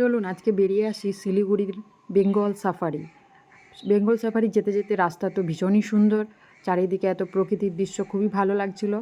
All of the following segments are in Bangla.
চলুন, আজকে বেরিয়ে আসি শিলিগুড়ির বেঙ্গল সাফারি। বেঙ্গল সাফারি যেতে যেতে রাস্তা তো ভীষণই সুন্দর, চারিদিকে এত প্রকৃতির দৃশ্য খুবই ভালো লাগছিল।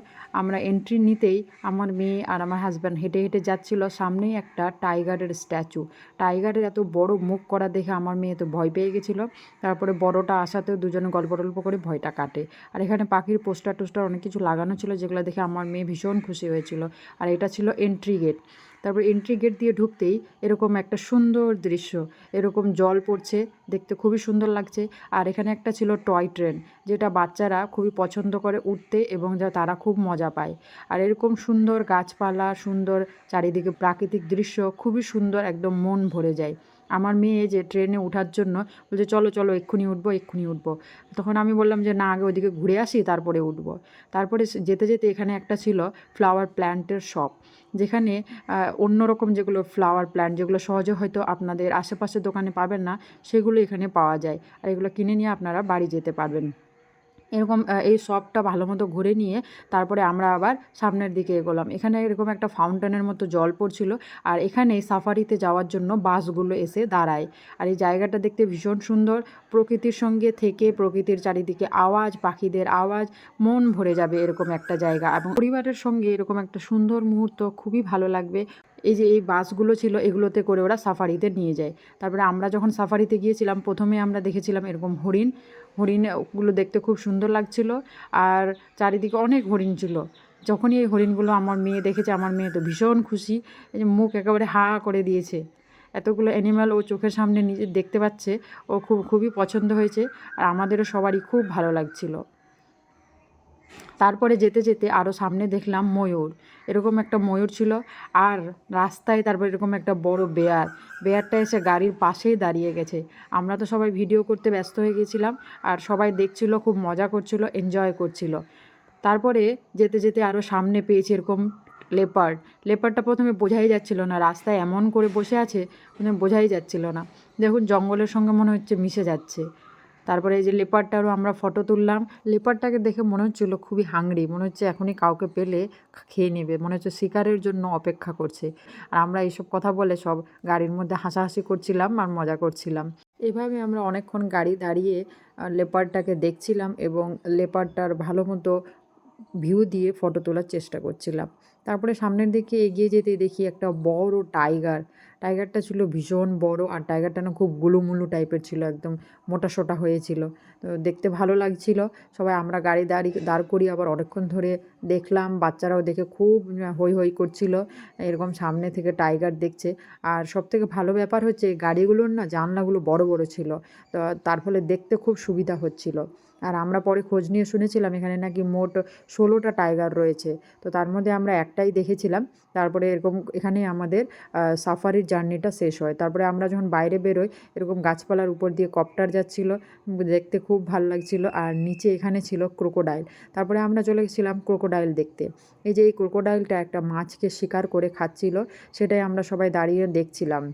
আমরা এন্ট্রি নিতেই আমার মেয়ে আর আমার হাজব্যান্ড হেঁটে হেঁটে যাচ্ছিল, সামনেই একটা টাইগারের স্ট্যাচু টাইগারের এত বড় মুখ করা দেখে আমার মেয়ে তো ভয় পেয়ে গেছিল। তারপরে বড়টা আসাতেও দুজনে গল্প টল্প করে ভয়টা কাটে। আর এখানে পাখির পোস্টার টোস্টার অনেক কিছু লাগানো ছিল, যেগুলো দেখে আমার মেয়ে ভীষণ খুশি হয়েছিল। আর এটা ছিল এন্ট্রি গেট তারপর এন্ট্রি গেট দিয়ে ঢুকতেই এরকম একটা সুন্দর দৃশ্য। এরকম জল পড়ছে, দেখতে খুবই সুন্দর লাগছে। আর এখানে একটা ছিল টয় ট্রেন যেটা বাচ্চারা খুবই পছন্দ করে উঠতে এবং যা তারা খুব মজা পায়। আর এরকম সুন্দর গাছপালা, সুন্দর চারিদিকে প্রাকৃতিক দৃশ্য, খুবই সুন্দর, একদম মন ভরে যায়। আমার মেয়ে যে ট্রেনে ওঠার জন্য বলছে, চলো চলো, এক্ষুনি উঠবো এক্ষুনি উঠবো। তখন আমি বললাম যে, না, আগে ওদিকে ঘুরে আসি, তারপরে উঠবো। তারপরে যেতে যেতে এখানে একটা ছিল ফ্লাওয়ার প্ল্যান্টের শপ যেখানে অন্য রকম যেগুলো ফ্লাওয়ার প্ল্যান্ট যেগুলো সহজে হয়তো আপনাদের আশেপাশের দোকানে পাবেন না, সেগুলো এখানে পাওয়া যায়। আর এগুলো কিনে নিয়ে আপনারা বাড়ি যেতে পারবেন। এরকম এই সবটা ভালো মতো ঘুরে নিয়ে তারপরে আমরা আবার সামনের দিকে এগোলাম। এখানে এরকম একটা ফাউন্টেনের মতো জল পড়ছিল আর এখানে সাফারিতে যাওয়ার জন্য বাসগুলো এসে দাঁড়ায়। আর এই জায়গাটা দেখতে ভীষণ সুন্দর। প্রকৃতির সঙ্গে থেকে প্রকৃতির চারিদিকে আওয়াজ, পাখিদের আওয়াজ, মন ভরে যাবে এরকম একটা জায়গা এবং পরিবারের সঙ্গে এরকম একটা সুন্দর মুহূর্ত খুবই ভালো লাগবে। এই যে এই বাসগুলো ছিল এগুলোতে করে ওরা সাফারিতে নিয়ে যায়। তারপরে আমরা যখন সাফারিতে গিয়েছিলাম, প্রথমে আমরা দেখেছিলাম এরকম হরিণ হরিণগুলো দেখতে খুব সুন্দর লাগছিল। আর চারিদিকে অনেক হরিণ ছিল। যখনই এই হরিণগুলো আমার মেয়ে দেখেছে, আমার মেয়ে তো ভীষণ খুশি। মুখ একেবারে হা করে দিয়েছে। এতগুলো অ্যানিম্যাল ও চোখের সামনে নিজে দেখতে পাচ্ছে। ও খুব, খুবই পছন্দ হয়েছে। আর আমাদেরও সবারই খুব ভালো লাগছিল। তারপরে যেতে যেতে আরও সামনে দেখলাম ময়ূর। এরকম একটা ময়ূর ছিল আর রাস্তায় তারপর এরকম একটা বড় বেয়ার। বেয়ারটা এসে গাড়ির পাশেই দাঁড়িয়ে গেছে। আমরা তো সবাই ভিডিও করতে ব্যস্ত হয়ে গেছিলাম আর সবাই দেখছিল, খুব মজা করছিল এনজয় করছিল। তারপরে যেতে যেতে আরও সামনে পেয়েছি এরকম লেপার্ড লেপার্ডটা প্রথমে বোঝাই যাচ্ছিল না, রাস্তায় এমন করে বসে আছে প্রথমে বোঝাই যাচ্ছিল না। দেখুন, জঙ্গলের সঙ্গে মনে হচ্ছে মিশে যাচ্ছে। তারপরে এই যে লেপারটারও আমরা ফটো তুললাম। লেপারটাকে দেখে মনে হচ্ছিল খুবই হাংরি মনে হচ্ছে এখনই কাউকে পেলে খেয়ে নেবে, মনে হচ্ছে শিকারের জন্য অপেক্ষা করছে। আর আমরা এইসব কথা বলে সব গাড়ির মধ্যে হাসাহাসি করছিলাম আর মজা করছিলাম। এভাবে আমরা অনেকক্ষণ গাড়ি দাঁড়িয়ে লেপারটাকে দেখছিলাম এবং লেপারটার ভালো মতো ভিউ দিয়ে ফটো তোলার চেষ্টা করছিলাম। তারপরে সামনের দিকে এগিয়ে যেতে দেখি একটা বড় টাইগার টাইগারটা ছিল ভীষণ বড় আর টাইগারটা না খুব গুলুমুলু টাইপের ছিল, একদম মোটা সোটা হয়েছিল। তো দেখতে ভালো লাগছিল। সবাই আমরা গাড়ি দাঁড়ি, দাঁড় করি আবার অনেকক্ষণ ধরে দেখলাম। বাচ্চারাও দেখে খুব হই হই করছিল। এরকম সামনে থেকে টাইগার দেখছে। আর সব থেকে ভালো ব্যাপার হচ্ছে, গাড়িগুলোর না জানলাগুলো বড় বড় ছিল। তো তার ফলে দেখতে খুব সুবিধা হচ্ছিল। আর আমরা পরে খোঁজ নিয়ে শুনেছিলাম এখানে নাকি মোট ষোলোটা টাইগার রয়েছে। তো তার মধ্যে আমরা একটাই দেখেছিলাম। তারপরে এরকম এখানেই আমাদের সাফারির জার্নিটা শেষ হয়। তারপরে আমরা যখন বাইরে বেরোই, এরকম গাছপালার উপর দিয়ে কপ্টার যাচ্ছিল, দেখতে খুব ভালো লাগছিল। আর নিচে এখানে ছিল ক্রোকোডাইল। তারপরে আমরা চলে গেছিলাম ক্রোকোডাইল দেখতে। এই যে এই ক্রোকোডাইলটা একটা মাছকে শিকার করে খাচ্ছিল, সেটাই আমরা সবাই দাঁড়িয়ে দেখছিলাম।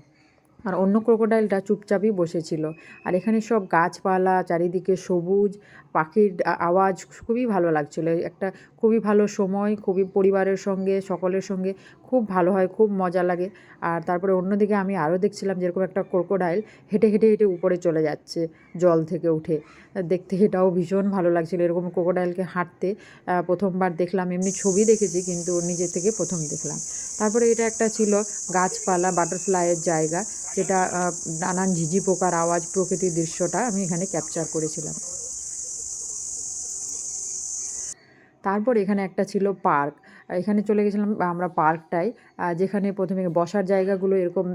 আর অন্য ক্রোকোডাইলটা চুপচাপই বসেছিল। আর এখানে সব গাছপালা, চারিদিকে সবুজ, পাখির আওয়াজ খুবই ভালো লাগছিল। একটা খুবই ভালো সময়, খুবই পরিবারের সঙ্গে, সকলের সঙ্গে খুব ভালো হয়, খুব মজা লাগে। আর তারপরে অন্যদিকে আমি আরও দেখছিলাম যেরকম একটা ক্রোকোডাইল হেঁটে হেঁটে হেঁটে উপরে চলে যাচ্ছে জল থেকে উঠে। দেখতে এটাও ভীষণ ভালো লাগছিল এরকম ক্রোকোডাইলকে হাঁটতে। প্রথমবার দেখলাম, এমনি ছবি দেখেছি কিন্তু নিজের থেকে প্রথম দেখলাম। তারপরে এটা একটা ছিল গাছপালা বাটারফ্লাইয়ের জায়গা, যেটা নানান ঝিঝি পোকার আওয়াজ, প্রকৃতির দৃশ্যটা আমি এখানে ক্যাপচার করেছিলাম। তারপর এখানে একটা ছিল পার্ক এখানে চলে গেছিলাম আমরা পার্কটায় যেখানে প্রথমে বসার জায়গাগুলো এরকম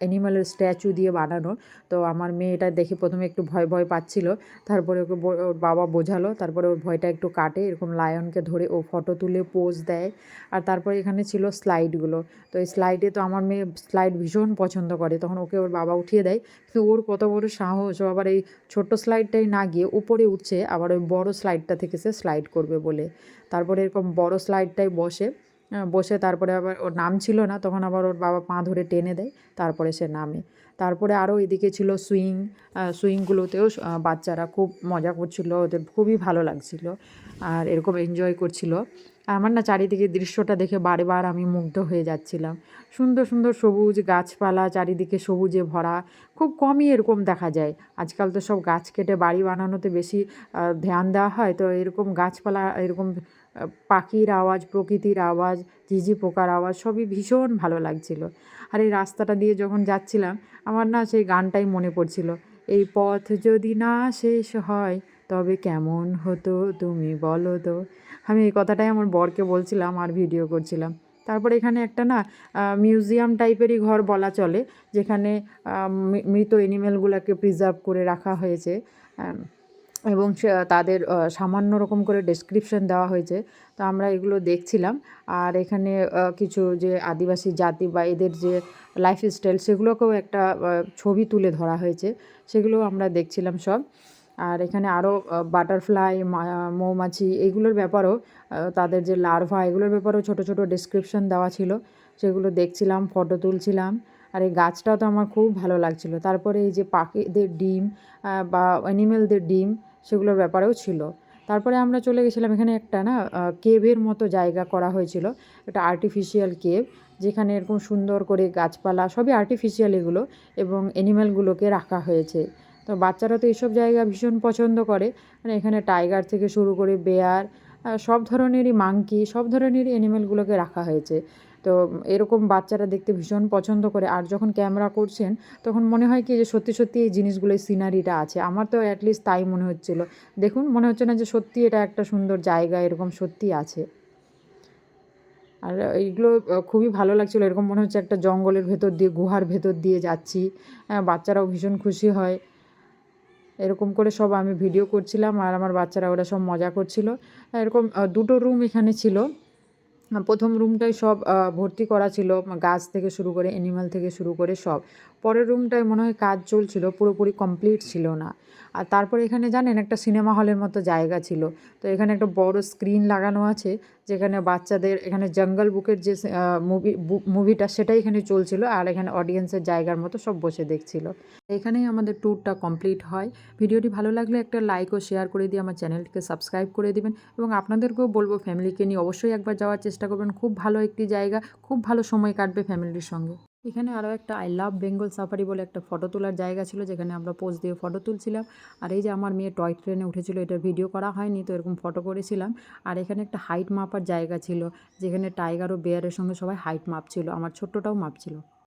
অ্যানিমালের স্ট্যাচু দিয়ে বানানো। তো আমার মেয়েটা দেখে প্রথমে একটু ভয় ভয় পাচ্ছিল। তারপরে ওকে ওর বাবা বোঝালো। তারপরে ওর ভয়টা একটু কাটে। এরকম লায়নকে ধরে ও ফটো তুলে পোজ দেয়। আর তারপরে এখানে ছিল স্লাইডগুলো তো এই স্লাইডে তো আমার মেয়ে স্লাইড ভীষণ পছন্দ করে। তখন ওকে ওর বাবা উঠিয়ে দেয়। কিন্তু ওর কত বড় সাহস। ও আবার এই ছোট্ট স্লাইডটাই না গিয়ে উপরে উঠছে। আবার ওই বড় স্লাইডটা থেকে সে স্লাইড করবে বলে। তারপরে এরকম বড় স্লাইডটাই বসে আহ, বসে তারপরে আবার ওর নাম ছিল না তখন আবার ওর বাবা পা ধরে টেনে দেয় তারপরে সে নামে। তারপরে আরও এদিকে ছিল সুইং সুইংগুলোতেও বাচ্চারা খুব মজা করছিল ওদের খুবই ভালো লাগছিল আর এরকম এনজয় করছিল। আমার না চারিদিকে দৃশ্যটা দেখে বারবার আমি মুগ্ধ হয়ে যাচ্ছিলাম। সুন্দর সুন্দর সবুজ গাছপালা চারিদিকে সবুজে ভরা খুব কমই এরকম দেখা যায়। আজকাল তো সব গাছ কেটে বাড়ি বানানোতে বেশি ধ্যান দেওয়া হয় তো এরকম গাছপালা এরকম পাখির আওয়াজ, প্রকৃতির আওয়াজ, ঝিঝি পোকার আওয়াজ, সবই ভীষণ ভালো লাগছিল। আর এই রাস্তাটা দিয়ে যখন যাচ্ছিলাম, আমার না সেই গানটাই মনে পড়ছিল। এই পথ যদি না শেষ হয়, তবে কেমন হতো তুমি বলো তো? আমি এই কথাটাই আমার বরকে বলছিলাম আর ভিডিও করছিলাম। তারপরে এখানে একটা না মিউজিয়াম টাইপেরই ঘর বলা চলে, যেখানে মৃত এনিম্যালগুলোকে প্রিজার্ভ করে রাখা হয়েছে। এবং তাদের সামান্য রকম করে ডেসক্রিপশন দেওয়া হয়েছে। তো আমরা এগুলো দেখছিলাম। আর এখানে কিছু যে আদিবাসী জাতি বা এদের যে লাইফস্টাইল সেগুলোকেও একটা ছবি তুলে ধরা হয়েছে। সেগুলো আমরা দেখছিলাম সব। আর এখানে আরও বাটারফ্লাই মৌমাছি এইগুলোর ব্যাপারেও তাদের যে লার্ভা এগুলোর ব্যাপারেও ছোটো ছোটো ডেসক্রিপশন দেওয়া ছিল। সেগুলো দেখছিলাম ফটো তুলছিলাম। আর এই গাছটাও তো আমার খুব ভালো লাগছিল। তারপরে এই যে পাখিদের ডিম বা অ্যানিমেলদের ডিম সেগুলোর ব্যাপারেও ছিল। তারপরে আমরা চলে গেছিলাম এখানে একটা না কেভের মতো জায়গা করা হয়েছিল। একটা আর্টিফিশিয়াল কেভ যেখানে এরকম সুন্দর করে গাছপালা, সবই আর্টিফিশিয়াল এগুলো এবং অ্যানিম্যালগুলোকে রাখা হয়েছে। তো বাচ্চারা তো এইসব জায়গা ভীষণ পছন্দ করে। মানে এখানে টাইগার থেকে শুরু করে বেয়ার সব ধরনেরই মাংকি সব ধরনেরই অ্যানিমেলগুলোকে রাখা হয়েছে। তো এরকম বাচ্চারা দেখতে ভীষণ পছন্দ করে। আর যখন ক্যামেরা করছেন তখন মনে হয় কি যে সত্যি সত্যি এই জিনিসগুলো সিনারিটা আছে। আমার তো অ্যাটলিস্ট তাই মনে হচ্ছিল। দেখুন মনে হচ্ছে না যে সত্যি এটা একটা সুন্দর জায়গা এরকম সত্যি আছে। আর এইগুলো খুবই ভালো লাগছিল। এরকম মনে হচ্ছে একটা জঙ্গলের ভেতর দিয়ে গুহার ভেতর দিয়ে যাচ্ছি। হ্যাঁ, বাচ্চারাও ভীষণ খুশি হয়। এরকম করে সব আমি ভিডিও করছিলাম আর আমার বাচ্চারা ওরা সব মজা করছিল। এরকম দুটো রুম এখানে ছিল। প্রথম রুমটায় সব ভর্তি করা ছিল, গাছ থেকে শুরু করে অ্যানিমাল থেকে শুরু করে সব। পরের রুমটায় মনে হয় কাজ চলছিল, পুরোপুরি কমপ্লিট ছিল না। আর তারপরে এখানে জানেন একটা সিনেমা হলের মতো জায়গা ছিল। তো এখানে একটা বড় স্ক্রিন লাগানো আছে, যেখানে বাচ্চাদের, এখানে জঙ্গল বুকের যে মুভি মুভিটা সেটাই এখানে চলছিল আর এখানে অডিয়েন্সের জায়গার মতো সব বসে দেখছিল। এখানেই আমাদের ট্যুরটা কমপ্লিট হয়। ভিডিওটি ভালো লাগলে একটা লাইক ও শেয়ার করে দিয়ে আমার চ্যানেলটিকে সাবস্ক্রাইব করে দিবেন এবং আপনাদেরকেও বলব ফ্যামিলিকে নিয়ে অবশ্যই একবার যাওয়ার চেষ্টা করবেন। খুব ভালো একটি জায়গা, খুব ভালো সময় কাটবে ফ্যামিলির সঙ্গে। এখানে আরও একটা আই লাভ বেঙ্গল সাফারি বলে একটা ফটো তোলার জায়গা ছিল, যেখানে আমরা পোজ দিয়ে ফটো তুলছিলাম। আর এই যে আমার মেয়ে টয় ট্রেনে উঠেছিল, এটার ভিডিও করা হয়নি, তো এরকম ফটো করেছিলাম। আর এখানে একটা হাইট মাপার জায়গা ছিল, যেখানে টাইগার ও বেয়ারের সঙ্গে সবাই হাইট মাপছিল, আমার ছোট্টটাও মাপছিল।